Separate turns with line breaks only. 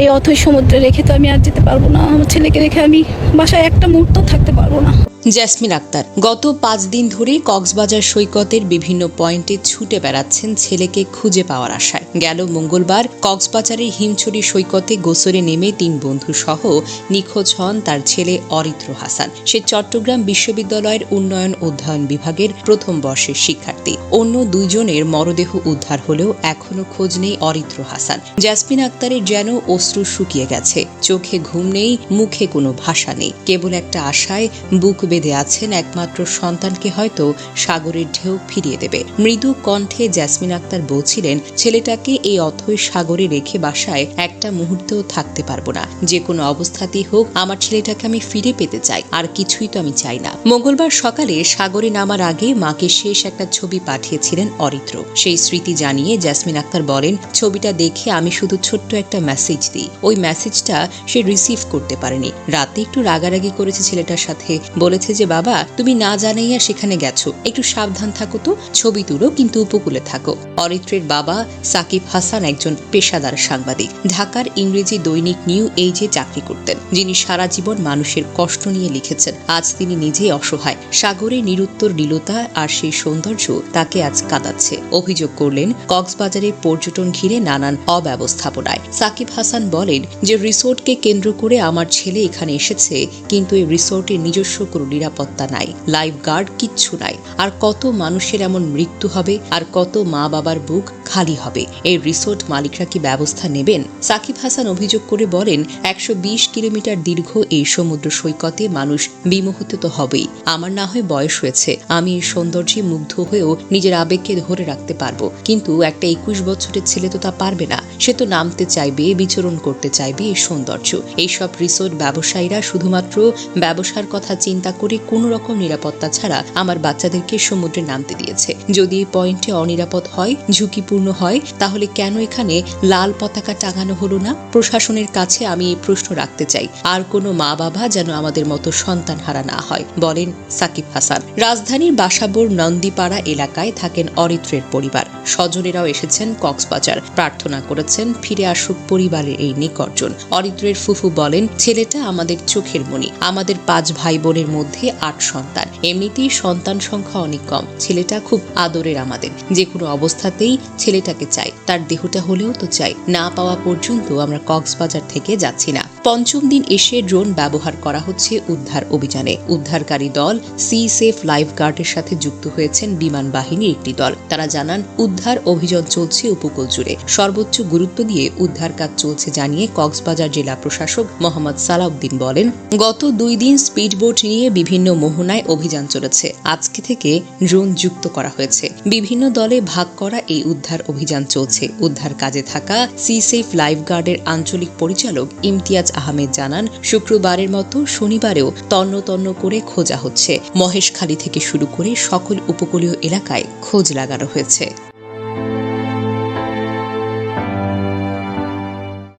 এই অথৈ সমুদ্রে রেখে তো আমি আর যেতে পারব না। আমার ছেলেকে রেখে আমি বাসায় একটা মুহূর্ত থাকতে পারব না।
জ্যাসমিন আক্তার। গত পাঁচ দিন ধরে কক্সবাজার সৈকতের বিভিন্ন পয়েন্টে ছুটে বেড়াচ্ছেন ছেলেকে খুঁজে পাওয়ার আশায়। গেল মঙ্গলবার কক্সবাজারের হিমছড়ি সৈকতে গোসরে নেমে তিন বন্ধু সহ নিখোঁজ হন তার ছেলে অরিত্র হাসান। সে চট্টগ্রাম বিশ্ববিদ্যালয়ের উন্নয়ন অধ্যয়ন বিভাগের প্রথম বর্ষের শিক্ষার্থী। অন্য দুইজনের মরদেহ উদ্ধার হলেও এখনও খোঁজ নেই অরিত্র হাসান। জ্যাসমিন আক্তারের যেন অশ্রু শুকিয়ে গেছে। চোখে ঘুম নেই, মুখে কোনো ভাষা নেই। কেবল একটা আশায় বুক বেঁধে আছেন একমাত্র সন্তানকে হয়তো সাগরের ঢেউ ফিরিয়ে দেবে। মৃদু কণ্ঠে জ্যাসমিন আক্তার বলছিলেন, ছেলেটাকে এই অথৈ সাগরে রেখে বাসায় একটা মুহূর্তেও থাকতে পারব না। যে কোনো অবস্থাতেই হোক, আমার ছেলেটাকে আমি ফিরে পেতে চাই। আর কিছুই তো আমি চাই না। মঙ্গলবার সকালে সাগরে নামার আগে মাকে শেষ একটা ছবি পাঠিয়েছিলেন অরিত্র। সেই স্মৃতি জানিয়ে জ্যাসমিন আক্তার বলেন, ছবিটা দেখে আমি শুধু ছোট্ট একটা মেসেজ দিই। ওই মেসেজটা সে রিসিভ করতে পারেনি। রাতে একটু রাগারাগি করেছে ছেলেটার সাথে। বলেছে যে, বাবা, তুমি না জানাইয়া সেখানে গেছো। একটু সাবধান থাকো তো, ছবি তুলো, কিন্তু উপকূলে থাকো। অরিত্রের বাবা সাকিব হাসান একজন পেশাদার সাংবাদিক। ঢাকার ইংরেজি দৈনিক নিউ এইজে চাকরি করতেন, যিনি সারা জীবন মানুষের কষ্ট নিয়ে লিখেছেন। আজ তিনি নিজেই অসহায়। সাগরে নিরুত্তর নীলতা আর সেই সৌন্দর্য তাকে আজ কাঁদাচ্ছে। অভিযোগ করলেন, কক্সবাজারে পর্যটন ঘিরে নানান অব্যবস্থাপনায়। সাকিব হাসান বলেন যে, রিসোর্টকে কেন্দ্র করে আমার ছেলে এখানে এসেছে, কিন্তু এই রিসোর্টের নিজস্ব কোনো নিরাপত্তা নাই লাইফ গার্ড কিচ্ছু নাই। আর কত মানুষের এমন মৃত্যু হবে, আর কত মা বাবার বুক খালি হবে? এই রিসোর্ট মালিকরা কি ব্যবস্থা নেবেন? সাকিব হাসান অভিযোগ করে বলেন, একশো বিশ কিলোমিটার দীর্ঘ এই সমুদ্র সৈকতে মানুষ বিমোহিত তো হবেই। আমার না হয় বয়স হয়েছে, আমি এই সৌন্দর্যে মুগ্ধ হয়েও নিজের আবেগকে ধরে রাখতে পারব। কিন্তু একটা একুশ বছরের ছেলে তো তা পারবে না। সে তো নামতে চাইবে, বিচরণ করতে চাইবে এই সৌন্দর্য। এইসব রিসোর্ট ব্যবসায়ীরা শুধুমাত্র ব্যবসার কথা চিন্তা করে কোনো রকম নিরাপত্তা ছাড়া আমার বাচ্চাদেরকে সমুদ্রে নামতে দিয়েছে। যদি এই পয়েন্টে অনিরাপদ হয়, ঝুঁকিপূর্ণ হয়, তাহলে কেন এখানে লাল পতাকা টাঙানো হলো না? প্রশাসনের কাছে আমি এই প্রশ্ন রাখতে চাই। আর কোনো মা বাবা যেন আমাদের মতো সন্তান হারা না হয়, বলেন সাকিব হাসান। রাজধানীর বাসাবোর নন্দীপাড়া এলাকায় থাকেন অরিত্রের পরিবার। স্বজনেরাও এসেছেন কক্সবাজার। প্রার্থনা করেছেন ফিরে আসুক পরিবারের এই নিকর্জন অরিত্রের ফুফু বলেন, ছেলেটা আমাদের চোখের মণি। আমাদের পাঁচ ভাই বোনের মধ্যে আট সন্তান। এমনিতেই সন্তান সংখ্যা অনেক কম। ছেলেটা খুব আদরের আমাদের। যে কোনো অবস্থাতেই ছেলেটাকে চাই। তার দেহটা হলেও তো চাই। না পাওয়া পর্যন্ত আমরা কক্সবাজার থেকে যাচ্ছি না। পঞ্চম দিন এসে ড্রোন ব্যবহার করা হচ্ছে উদ্ধার অভিযানে। উদ্ধারকারী দল সি সেফ লাইফ গার্ডের সাথে যুক্ত হয়েছেন বিমান বাহিনীর একটি দল। তারা জানান, উদ্ধার অভিযান চলছে উপকূল জুড়ে। সর্বোচ্চ গুরুত্ব দিয়ে উদ্ধার কাজ চলছে জানিয়ে কক্সবাজার জেলা প্রশাসক মোহাম্মদ সালাউদ্দিন বলেন, গত দুই দিন স্পিডবোট নিয়ে বিভিন্ন মোহনায় অভিযান চলেছে। আজকে থেকে ড্রোন যুক্ত করা হয়েছে। বিভিন্ন দলে ভাগ করা এই উদ্ধার অভিযান চলছে। উদ্ধার কাজে থাকা সি সেফ লাইফ গার্ডের আঞ্চলিক পরিচালক ইমতিয়াজ আহমেদ জানান, শুক্রবারের মতো শনিবারেও তন্ন তন্ন করে খোঁজা হচ্ছে। মহেশখালী থেকে শুরু করে সকল উপকূলীয় এলাকায় খোঁজ লাগানো হয়েছে।